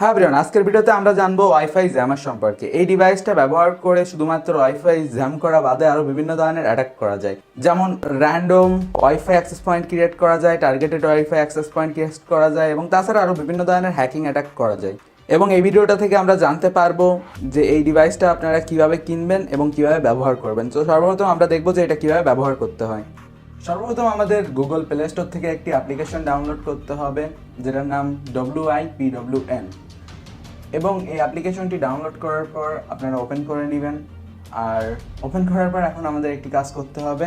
হ্যাঁ ব্রিয়ন আজকের ভিডিওতে আমরা জানব ওয়াইফাই জ্যামার সম্পর্কে। এই ডিভাইসটা ব্যবহার করে শুধুমাত্র ওয়াইফাই জ্যাম করা বাদে আরও বিভিন্ন ধরনের অ্যাটাক করা যায়। যেমন random wifi access point create করা যায় targeted wifi access point create করা যায়, এবং তাছাড়া আরও বিভিন্ন ধরনের হ্যাকিং অ্যাটাক করা যায়। এবং এই ভিডিওটা থেকে আমরা জানতে পারব যে এই ডিভাইসটা আপনারা কীভাবে কিনবেন এবং কীভাবে ব্যবহার করবেন। তো সর্বপ্রথম আমরা দেখব যে এটা কীভাবে ব্যবহার করতে হয়। সর্বপ্রথম আমাদের গুগল প্লে স্টোর থেকে একটি অ্যাপ্লিকেশন ডাউনলোড করতে হবে, যেটার নাম W I P W N এবং এই অ্যাপ্লিকেশনটি ডাউনলোড করার পর আপনারা ওপেন করে নেবেন। আর ওপেন করার পর এখন আমাদের একটি কাজ করতে হবে।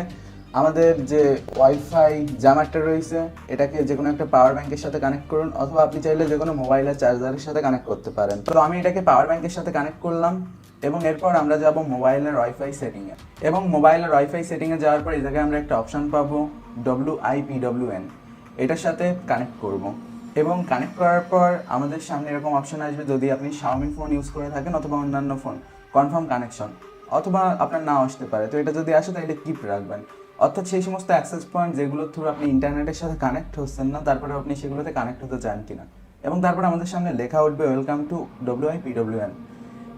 আমাদের যে ওয়াইফাই জামারটা রয়েছে, এটাকে যে কোনো একটা পাওয়ার ব্যাংকের সাথে কানেক্ট করুন, অথবা আপনি চাইলে যে কোনো মোবাইলের চার্জারের সাথে কানেক্ট করতে পারেন। তো আমি এটাকে পাওয়ার ব্যাংকের সাথে কানেক্ট করলাম এবং এরপর আমরা যাব মোবাইলের ওয়াইফাই সেটিংয়ে এবং মোবাইলের ওয়াইফাই সেটিংয়ে যাওয়ার পর এই জায়গায় আমরা একটা অপশান পাবো ডব্লিউ এন এটার সাথে কানেক্ট করব। এবং কানেক্ট করার পর আমাদের সামনে এরকম অপশন আসবে যদি আপনি শাওমি ফোন ইউজ করে থাকেন অথবা অন্যান্য ফোন কনফার্ম কানেকশন অথবা আপনার নাও আসতে পারে। তো এটা যদি আসে, তাহলে কিপ রাখবেন। অর্থাৎ সেই সমস্ত অ্যাক্সেস পয়েন্ট যেগুলোর থ্রু আপনি ইন্টারনেটের সাথে কানেক্ট হচ্ছেন না, তারপরে আপনি সেগুলোতে কানেক্ট হতে চান কিনা। এবং তারপর আমাদের সামনে লেখা উঠবে welcome to W I PWN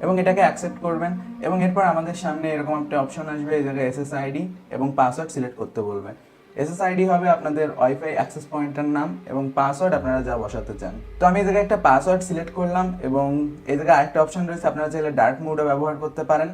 এবং এটাকে অ্যাকসেপ্ট করবেন। এবং এরপর আমাদের সামনে এরকম একটা অপশন আসবে এই জায়গায় এসএসআইডি এবং পাসওয়ার্ড সিলেক্ট করতে বলবে। এসএসআইডি হবে আপনাদের ওয়াইফাই অ্যাক্সেস পয়েন্টের নাম এবং পাসওয়ার্ড আপনারা যা বসাতে চান। তো আমি এই একটা পাসওয়ার্ড সিলেক্ট করলাম এবং জায়গায় আরেকটা অপশন রয়েছে, আপনারা চাইলে ডার্ক মোডও ব্যবহার করতে পারেন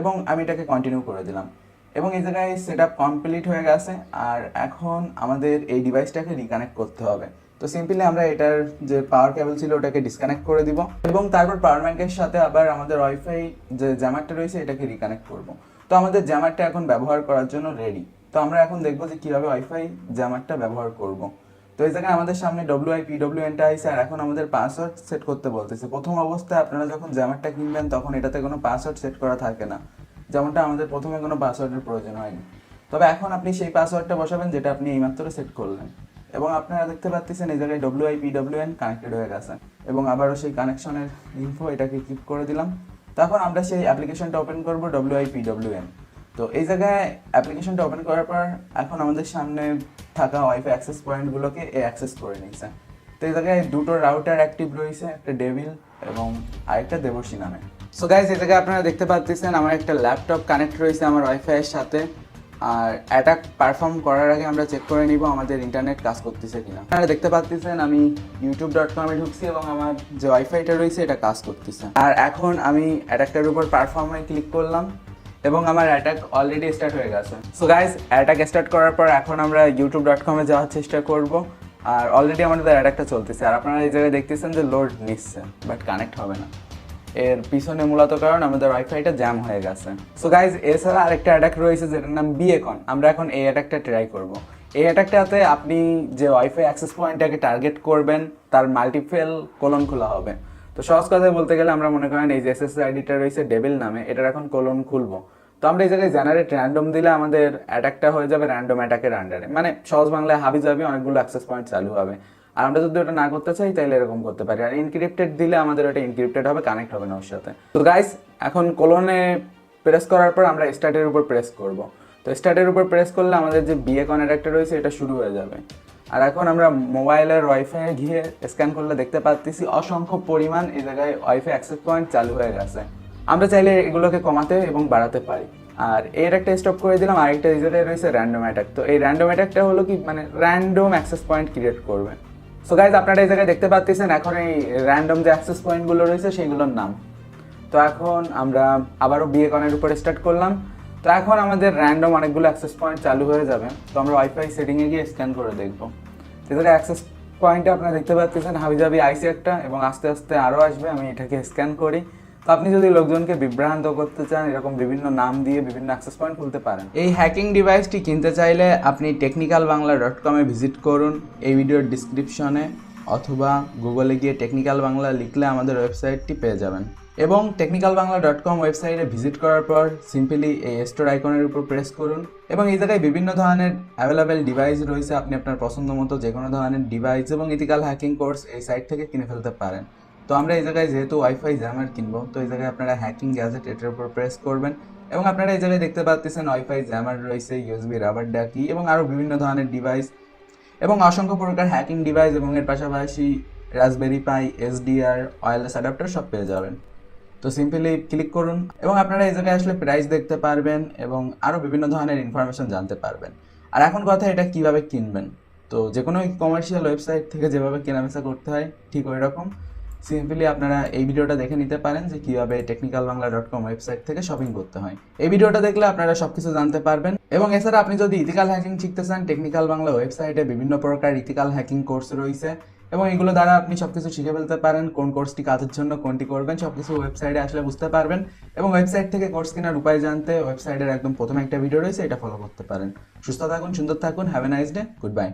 এবং আমি এটাকে কন্টিনিউ করে দিলাম। এবং এই জায়গায় সেট আপ কমপ্লিট হয়ে গেছে আর এখন আমাদের এই ডিভাইসটাকে রিকানেক্ট করতে হবে। তো সিম্পলি আমরা এটার যে পাওয়ার কেবল ছিল ওটাকে ডিসকানেক্ট করে দিব এবং তারপর পাওয়ার ব্যাংকের সাথে আবার আমাদের ওয়াইফাই যে জ্যামারটা রয়েছে এটাকে রিকানেক্ট করব। তো আমাদের জ্যামারটা এখন ব্যবহার করার জন্য রেডি তো আমরা এখন দেখব যে কীভাবে ওয়াইফাই জ্যামারটা ব্যবহার করব। তো এই জায়গায় আমাদের সামনে ডব্লিউ আই পি ডব্লিউ এনটা আইসে আর এখন আমাদের পাসওয়ার্ড সেট করতে বলতেছে। প্রথম অবস্থায় আপনারা যখন জ্যামারটা কিনবেন, তখন এটাতে কোনো পাসওয়ার্ড সেট করা থাকে না। যেমনটা আমাদের প্রথমে কোনো পাসওয়ার্ডের প্রয়োজন হয়নি। তবে এখন আপনি সেই পাসওয়ার্ডটা বসাবেন, যেটা আপনি এইমাত্র সেট করলেন। এবং আপনারা দেখতে পাচ্ছেন এই জায়গায় W I W N connected হয়ে গেছে। এবং আবারও সেই কানেকশনের ইনফো এটাকে ক্লিক করে দিলাম। তখন আমরা সেই অ্যাপ্লিকেশনটা ওপেন করব ডব্লিউ আই ডব্লিউ এন তো এই জায়গায় অ্যাপ্লিকেশনটা ওপেন করার পর এখন আমাদের সামনে থাকা ওয়াইফাই অ্যাক্সেস পয়েন্টগুলোকে এ অ্যাক্সেস করে নিয়েছে। তো এই জায়গায় দুটো রাউটার অ্যাক্টিভ রয়েছে, একটা ডেভিল এবং আরেকটা দেবর্ষী নামে। সো গাইজ এই জায়গায় আপনারা দেখতে পাচ্ছেন আমার একটা ল্যাপটপ কানেক্ট রয়েছে আমার ওয়াইফাইয়ের সাথে। আর অ্যাটাক পারফর্ম করার আগে আমরা চেক করে নিব আমাদের ইন্টারনেট কাজ করতেছে কিনা। আপনারা দেখতে পাচ্ছেন আমি ইউটিউব ডট কমে ঢুকছি এবং আমার যে ওয়াইফাইটা রয়েছে এটা কাজ করতেছে। আর এখন আমি অ্যাটাকটার উপর পারফর্মে ক্লিক করলাম। এবং আমার অ্যাটাক অলরেডি স্টার্ট হয়ে গেছে। সো গাইজ অ্যাটাক স্টার্ট করার পর এখন আমরা ইউটিউব ডট কমে যাওয়ার চেষ্টা করব। আর অলরেডি আমাদের অ্যাটাকটা চলতেছে। আর আপনারা এই জায়গায় দেখতেছেন যে লোড নিচ্ছে বাট কানেক্ট হবে না। এর পিছনে মূলত কারণ আমাদের ওয়াইফাইটা জ্যাম হয়ে গেছে। সো গাইজ এছাড়া আরেকটা অ্যাটাক রয়েছে যেটার নাম বিএকন আমরা এখন এই অ্যাটাকটা ট্রাই করব। এই অ্যাটাকটাতে আপনি যে ওয়াইফাই অ্যাক্সেস পয়েন্টটাকে টার্গেট করবেন, তার মাল্টিপেল কোলন খোলা হবে। তো সহজ কথায় বলতে গেলে আমরা মনে করেন এই যে এস আইডিটা রয়েছে ডেবিল নামে, এটার এখন কোলন খুলবো। তো আমরা এই জায়গায় জেনারেট র্যান্ডম দিলে আমাদের অ্যাটাকটা হয়ে যাবে র্যান্ডম অ্যাটাকের আন্ডারে মানে সহজ বাংলায় হাবি যাবে অনেকগুলো অ্যাক্সেস পয়েন্ট চালু হবে। আর আমরা যদি ওটা না করতে চাই, তাহলে এরকম করতে পারি। আর ইনক্রিপ্টেড দিলে আমাদের ওটা ইনক্রিপ্টেড হবে কানেক্ট হবে না ওর সাথে তো গাইস এখন কোলনে প্রেস করার পর আমরা স্টার্টের উপর প্রেস করব। তো স্টার্টের উপর প্রেস করলে আমাদের যে বিয়ে কনেক্টটা রয়েছে, এটা শুরু হয়ে যাবে। আর এখন আমরা মোবাইলের ওয়াইফাই গিয়ে স্ক্যান করলে দেখতে পাচ্ছি অসংখ্য পরিমাণ এই জায়গায় ওয়াইফাই অ্যাক্সেস পয়েন্ট চালু হয়ে গেছে। আমরা চাইলে এগুলোকে কমাতে এবং বাড়াতে পারি। আর এর একটা স্টপ করে দিলাম, আরেকটা রিজাল্টে রয়েছে র্যান্ডম অ্যাটাক তো এই র্যান্ডম অ্যাটাকটা হলো কি মানে র্যান্ডম অ্যাক্সেস পয়েন্ট ক্রিয়েট করবে। সো গাইজ আপনারা এই জায়গায় দেখতে পাচ্ছেন এখন এই র্যান্ডম যে অ্যাক্সেস পয়েন্টগুলো রয়েছে, সেইগুলোর নাম। তো এখন আমরা আবারও বিয়ে কনের উপরে স্টার্ট করলাম। তো এখন আমাদের র্যান্ডম অনেকগুলো অ্যাক্সেস পয়েন্ট চালু হয়ে যাবে। তো আমরা ওয়াইফাই সেটিংয়ে গিয়ে স্ক্যান করে দেখব। এখানে অ্যাক্সেস পয়েন্টে আপনারা দেখতে পাচ্ছেন হাবিজাবি আইসি একটা এবং আস্তে আস্তে আরও আসবে। আমি এটাকে স্ক্যান করি। তো আপনি যদি লোকজনকে বিভ্রান্ত করতে চান, এরকম বিভিন্ন নাম দিয়ে বিভিন্ন অ্যাক্সেস পয়েন্ট খুলতে পারেন। এই হ্যাকিং ডিভাইসটি কিনতে চাইলে আপনি টেকনিক্যাল বাংলা ডট কমে ভিজিট করুন। এই ভিডিওর ডিসক্রিপশনে অথবা গুগলে গিয়ে টেকনিক্যাল বাংলা লিখলে আমাদের ওয়েবসাইটটি পেয়ে যাবেন। এবং টেকনিক্যাল বাংলা ডট কম ওয়েবসাইটে ভিজিট করার পর সিম্পলি এই স্টোর আইকনের উপর প্রেস করুন এবং এই জায়গায় বিভিন্ন ধরনের অ্যাভেলেবেল ডিভাইস রয়েছে, আপনি আপনার পছন্দ মতো যে কোনো ধরনের ডিভাইস এবং ইথিক্যাল হ্যাকিং কোর্স এই সাইট থেকে কিনে ফেলতে পারেন। তো আমরা এই জায়গায় যেহেতু ওয়াইফাই জ্যামার কিনবো, তো এই জায়গায় আপনারা হ্যাকিং গ্যাজেট এটার উপর প্রেস করবেন এবং আপনারা এই জায়গায় দেখতে পাচ্ছেন ওয়াইফাই জ্যামার রয়েছে ইউএসবি রাবার ডাকি এবং আরও বিভিন্ন ধরনের ডিভাইস এবং অসংখ্য প্রকার হ্যাকিং ডিভাইস এবং এর পাশাপাশি Raspberry Pi SDR wireless adapter সব পেয়ে যাবেন। তো সিম্পলি ক্লিক করুন এবং আপনারা এই জায়গায় আসলে প্রাইস দেখতে পারবেন এবং আরও বিভিন্ন ধরনের ইনফরমেশন জানতে পারবেন। আর এখন কথা এটা কীভাবে কিনবেন? তো যে কোনো কমার্শিয়াল ওয়েবসাইট থেকে যেভাবে কেনাবেচা করতে হয়, ঠিক ওই রকম। সিম্পলি আপনারা এই ভিডিওটা দেখে নিতে পারেন যে কীভাবে technical Bangla dot com website থেকে শপিং করতে হয়। এই ভিডিওটা দেখলে আপনারা সব কিছু জানতে পারবেন এবং এছাড়া আপনি যদি ইথিক্যাল হ্যাকিং শিখতে চান টেকনিক্যাল বাংলা ওয়েবসাইটে বিভিন্ন প্রকার ইথিক্যাল হ্যাকিং কোর্স রয়েছে। এবং এগুলো দ্বারা আপনি সবকিছু শিখে ফেলতে পারেন, কোন কোর্সটি কাজের জন্য, কোনটি করবেন, সবকিছু ওয়েবসাইটে আসলে বুঝতে পারবেন এবং ওয়েবসাইট থেকে কোর্স কেনার উপায় জানতে ওয়েবসাইটের একদম প্রথমে একটা ভিডিও রয়েছে, এটা ফলো করতে পারেন। সুস্থ থাকুন, সুন্দর থাকুন have a nice day goodbye